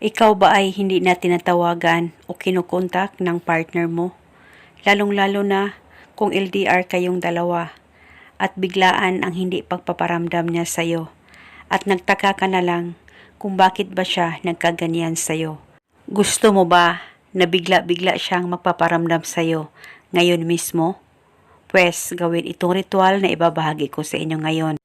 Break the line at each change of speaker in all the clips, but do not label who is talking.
Ikaw ba ay hindi na tinatawagan o kinukontak ng partner mo? Lalong-lalo na kung LDR kayong dalawa at biglaan ang hindi pagpaparamdam niya sa'yo at nagtaka ka na lang kung bakit ba siya nagkaganyan sa'yo. Gusto mo ba na bigla-bigla siyang magpaparamdam sa'yo ngayon mismo? Pwes, gawin itong ritual na ibabahagi ko sa inyo ngayon.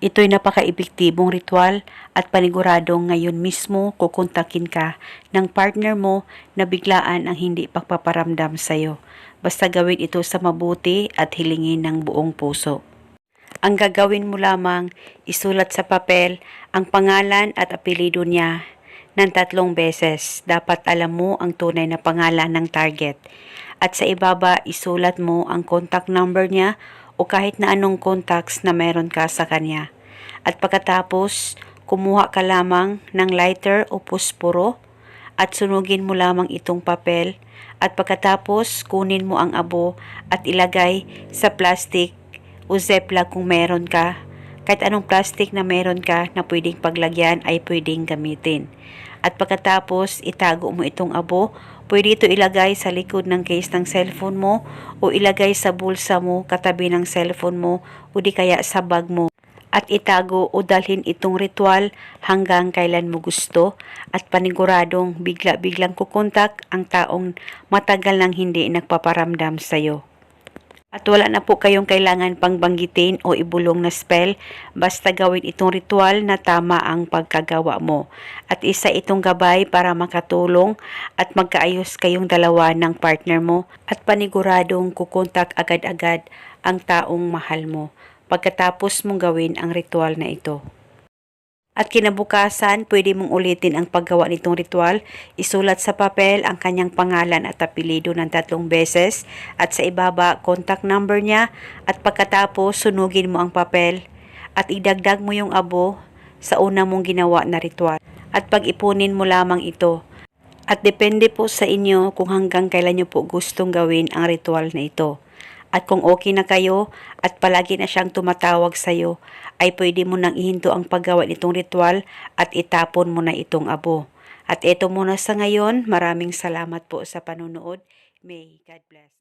Ito'y napaka-epektibong ritual at paniguradong ngayon mismo kukontakin ka ng partner mo na biglaan ang hindi pagpaparamdam sa'yo. Basta gawin ito sa mabuti at hilingin ng buong puso. Ang gagawin mo lamang, isulat sa papel ang pangalan at apelido niya ng tatlong beses. Dapat alam mo ang tunay na pangalan ng target. At sa ibaba, isulat mo ang contact number niya o kahit na anong contacts na meron ka sa kanya. At pagkatapos, kumuha ka lamang ng lighter o pusporo at sunugin mo lamang itong papel at pagkatapos kunin mo ang abo at ilagay sa plastic o ziploc kung meron ka. Kahit anong plastic na meron ka na pwedeng paglagyan ay pwedeng gamitin. At pagkatapos itago mo itong abo, pwede ito ilagay sa likod ng case ng cellphone mo o ilagay sa bulsa mo katabi ng cellphone mo o di kaya sa bag mo at itago o dalhin itong ritual hanggang kailan mo gusto at paniguradong bigla-biglang kukontak ang taong matagal nang hindi nagpaparamdam sa'yo. At wala na po kayong kailangan pang banggitin o ibulong na spell, basta gawin itong ritual na tama ang pagkagawa mo. At isa itong gabay para makatulong at magkaayos kayong dalawa ng partner mo at paniguradong kukontak agad-agad ang taong mahal mo pagkatapos mong gawin ang ritual na ito. At kinabukasan, pwede mong ulitin ang paggawa nitong ritual. Isulat sa papel ang kanyang pangalan at apelido ng tatlong beses at sa ibaba, contact number niya at pagkatapos sunugin mo ang papel at idagdag mo yung abo sa una mong ginawa na ritual. At pag-ipunin mo lamang ito. At depende po sa inyo kung hanggang kailan nyo po gustong gawin ang ritual na ito. At kung okay na kayo at palagi na siyang tumatawag sa iyo, ay pwede mo nang ihinto ang paggawa nitong ritual at itapon mo na itong abo. At ito muna sa ngayon, maraming salamat po sa panunood. May God bless.